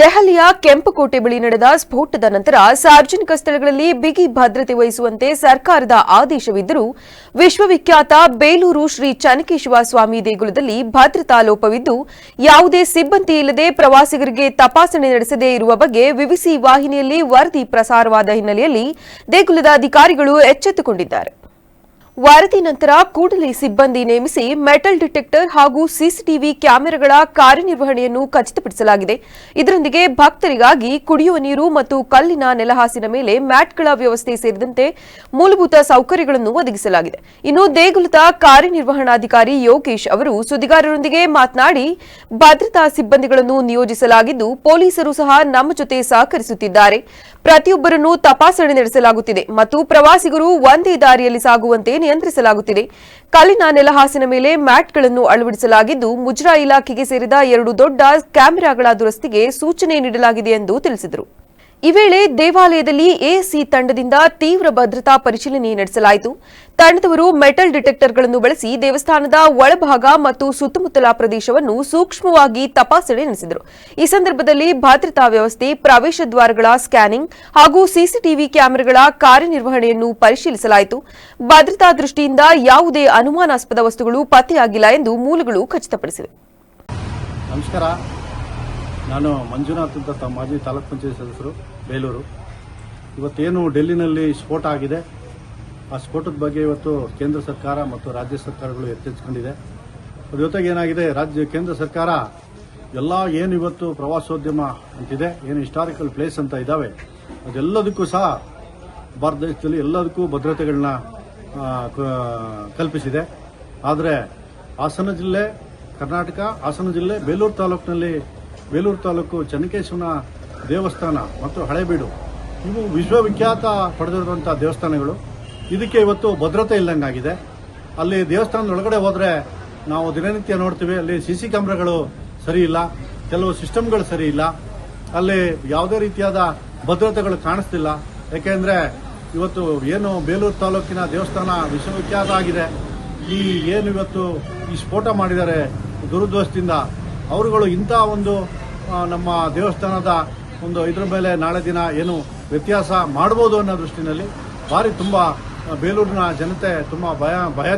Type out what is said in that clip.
ದೆಹಲಿಯ ಕೆಂಪುಕೋಟೆ ಬಳಿ ನಡೆದ ಸ್ಫೋಟದ ನಂತರ ಸಾರ್ವಜನಿಕ ಸ್ಥಳಗಳಲ್ಲಿ ಬಿಗಿ ಭದ್ರತೆ ವಹಿಸುವಂತೆ ಸರ್ಕಾರದ ಆದೇಶವಿದ್ದರೂ ವಿಶ್ವವಿಖ್ಯಾತ ಬೇಲೂರು ಶ್ರೀ ಚನಕೇಶವ ಸ್ವಾಮಿ ದೇಗುಲದಲ್ಲಿ ಭದ್ರತಾ ಲೋಪವಿದ್ದು, ಯಾವುದೇ ಸಿಬ್ಬಂದಿ ಇಲ್ಲದೆ ಪ್ರವಾಸಿಗರಿಗೆ ತಪಾಸಣೆ ನಡೆಸದೇ ಇರುವ ಬಗ್ಗೆ ವಿವಿಸಿ ವಾಹಿನಿಯಲ್ಲಿ ವರದಿ ಪ್ರಸಾರವಾದ ಹಿನ್ನೆಲೆಯಲ್ಲಿ ದೇಗುಲದ ಅಧಿಕಾರಿಗಳು ಎಚ್ಚೆತ್ತುಕೊಂಡಿದ್ದಾರೆ. ವರದಿ ನಂತರ ಕೂಡಲೇ ಸಿಬ್ಬಂದಿ ನೇಮಿಸಿ ಮೆಟಲ್ ಡಿಟೆಕ್ಟರ್ ಹಾಗೂ ಸಿಸಿಟಿವಿ ಕ್ಯಾಮೆರಾಗಳ ಕಾರ್ಯನಿರ್ವಹಣೆಯನ್ನು ಖಚಿತಪಡಿಸಲಾಗಿದೆ. ಇದರೊಂದಿಗೆ ಭಕ್ತರಿಗಾಗಿ ಕುಡಿಯುವ ನೀರು ಮತ್ತು ಕಲ್ಲಿನ ನೆಲಹಾಸಿನ ಮೇಲೆ ಮ್ಯಾಟ್ಗಳ ವ್ಯವಸ್ಥೆ ಸೇರಿದಂತೆ ಮೂಲಭೂತ ಸೌಕರ್ಯಗಳನ್ನು ಒದಗಿಸಲಾಗಿದೆ. ಇನ್ನು ದೇಗುಲದ ಕಾರ್ಯನಿರ್ವಹಣಾಧಿಕಾರಿ ಯೋಗೇಶ್ ಅವರು ಸುದ್ದಿಗಾರರೊಂದಿಗೆ ಮಾತನಾಡಿ, ಭದ್ರತಾ ಸಿಬ್ಬಂದಿಗಳನ್ನು ನಿಯೋಜಿಸಲಾಗಿದ್ದು ಪೊಲೀಸರು ಸಹ ನಮ್ಮ ಜೊತೆ ಸಹಕರಿಸುತ್ತಿದ್ದಾರೆ. ಪ್ರತಿಯೊಬ್ಬರನ್ನು ತಪಾಸಣೆ ನಡೆಸಲಾಗುತ್ತಿದೆ ಮತ್ತು ಪ್ರವಾಸಿಗರು ಒಂದೇ ದಾರಿಯಲ್ಲಿ ಸಾಗುವಂತೆ ನಿಯಂತ್ರಿಸಲಾಗುತ್ತಿದೆ. ಕಲ್ಲಿನ ನೆಲಹಾಸಿನ ಮೇಲೆ ಮ್ಯಾಟ್ಗಳನ್ನು ಅಳವಡಿಸಲಾಗಿದ್ದು ಮುಜ್ರಾ ಇಲಾಖೆಗೆ ಸೇರಿದ ಎರಡು ದೊಡ್ಡ ಕ್ಯಾಮೆರಾಗಳ ದುರಸ್ತಿಗೆ ಸೂಚನೆ ನೀಡಲಾಗಿದೆ ಎಂದು ತಿಳಿಸಿದರು. ಈ ವೇಳೆ ದೇವಾಲಯದಲ್ಲಿ ಎಸಿ ತಂಡದಿಂದ ತೀವ್ರ ಭದ್ರತಾ ಪರಿಶೀಲನೆ ನಡೆಸಲಾಯಿತು. ತಂಡದವರು ಮೆಟಲ್ ಡಿಟೆಕ್ಟರ್ಗಳನ್ನು ಬಳಸಿ ದೇವಸ್ಥಾನದ ಒಳಭಾಗ ಮತ್ತು ಸುತ್ತಮುತ್ತಲ ಪ್ರದೇಶವನ್ನು ಸೂಕ್ಷ್ಮವಾಗಿ ತಪಾಸಣೆ ನಡೆಸಿದರು. ಈ ಸಂದರ್ಭದಲ್ಲಿ ಭದ್ರತಾ ವ್ಯವಸ್ಥೆ, ಪ್ರವೇಶ ದ್ವಾರಗಳ ಸ್ಕ್ಯಾನಿಂಗ್ ಹಾಗೂ ಸಿಸಿಟಿವಿ ಕ್ಯಾಮೆರಾಗಳ ಕಾರ್ಯನಿರ್ವಹಣೆಯನ್ನು ಪರಿಶೀಲಿಸಲಾಯಿತು. ಭದ್ರತಾ ದೃಷ್ಟಿಯಿಂದ ಯಾವುದೇ ಅನುಮಾನಾಸ್ಪದ ವಸ್ತುಗಳು ಪತ್ತೆಯಾಗಿಲ್ಲ ಎಂದು ಮೂಲಗಳು ಖಚಿತಪಡಿಸಿವೆ. ನಾನು ಮಂಜುನಾಥ್ ಅಂತ ತಮ್ಮ ಮಾಜಿ ತಾಲೂಕ್ ಪಂಚಾಯತ್ ಸದಸ್ಯರು, ಬೇಲೂರು. ಇವತ್ತೇನು ಡೆಲ್ಲಿನಲ್ಲಿ ಸ್ಫೋಟ ಆಗಿದೆ? ಆ ಸ್ಫೋಟದ ಬಗ್ಗೆ ಇವತ್ತು ಕೇಂದ್ರ ಸರ್ಕಾರ ಮತ್ತು ರಾಜ್ಯ ಸರ್ಕಾರಗಳು ಎಚ್ಚೆತ್ಕೊಂಡಿದೆ. ಅದ್ರ ಜೊತೆಗೆ ಏನಾಗಿದೆ? ರಾಜ್ಯ, ಕೇಂದ್ರ ಸರ್ಕಾರ ಎಲ್ಲ ಏನು ಇವತ್ತು ಪ್ರವಾಸೋದ್ಯಮ ಅಂತಿದೆ, ಏನು ಹಿಸ್ಟಾರಿಕಲ್ ಪ್ಲೇಸ್ ಅಂತ ಇದ್ದಾವೆ ಅದೆಲ್ಲದಕ್ಕೂ ಸಹ ಭಾರತ ದೇಶದಲ್ಲಿ ಎಲ್ಲದಕ್ಕೂ ಭದ್ರತೆಗಳನ್ನ ಕಲ್ಪಿಸಿದೆ. ಆದರೆ ಹಾಸನ ಜಿಲ್ಲೆ, ಕರ್ನಾಟಕ, ಹಾಸನ ಜಿಲ್ಲೆ, ಬೇಲೂರು ತಾಲೂಕಿನಲ್ಲಿ ಬೇಲೂರು ತಾಲೂಕು ಚನ್ನಕೇಶವನ ದೇವಸ್ಥಾನ ಮತ್ತು ಹಳೇಬೀಡು, ಇವು ವಿಶ್ವವಿಖ್ಯಾತ ಪಡೆದಿರುವಂಥ ದೇವಸ್ಥಾನಗಳು. ಇದಕ್ಕೆ ಇವತ್ತು ಭದ್ರತೆ ಇಲ್ಲಂಗಾಗಿದೆ. ಅಲ್ಲಿ ದೇವಸ್ಥಾನದ ಒಳಗಡೆ ಹೋದರೆ ನಾವು ದಿನನಿತ್ಯ ನೋಡ್ತೀವಿ, ಅಲ್ಲಿ ಸಿ ಸಿ ಕ್ಯಾಮ್ರಾಗಳು ಸರಿ ಇಲ್ಲ, ಕೆಲವು ಸಿಸ್ಟಮ್ಗಳು ಸರಿ ಇಲ್ಲ. ಅಲ್ಲಿ ಯಾವುದೇ ರೀತಿಯಾದ ಭದ್ರತೆಗಳು ಕಾಣಿಸ್ತಿಲ್ಲ. ಯಾಕೆಂದರೆ ಇವತ್ತು ಏನು ಬೇಲೂರು ತಾಲೂಕಿನ ದೇವಸ್ಥಾನ ವಿಶ್ವವಿಖ್ಯಾತ ಆಗಿದೆ. ಈ ಏನು ಇವತ್ತು ಈ ಸ್ಫೋಟ ಮಾಡಿದ್ದಾರೆ ದುರುದ್ವಸ್ತಿಂದ ಅವರುಗಳು ಇಂಥ ಒಂದು ನಮ್ಮ ದೇವಸ್ಥಾನದ ಒಂದು ಇದ್ರ ಮೇಲೆ ನಾಳೆ ದಿನ ಏನು ವ್ಯತ್ಯಾಸ ಮಾಡ್ಬೋದು ಅನ್ನೋ ದೃಷ್ಟಿನಲ್ಲಿ ಭಾರಿ ತುಂಬ ಬೇಲೂರಿನ ಜನತೆ ತುಂಬ ಭಯ ಭಯ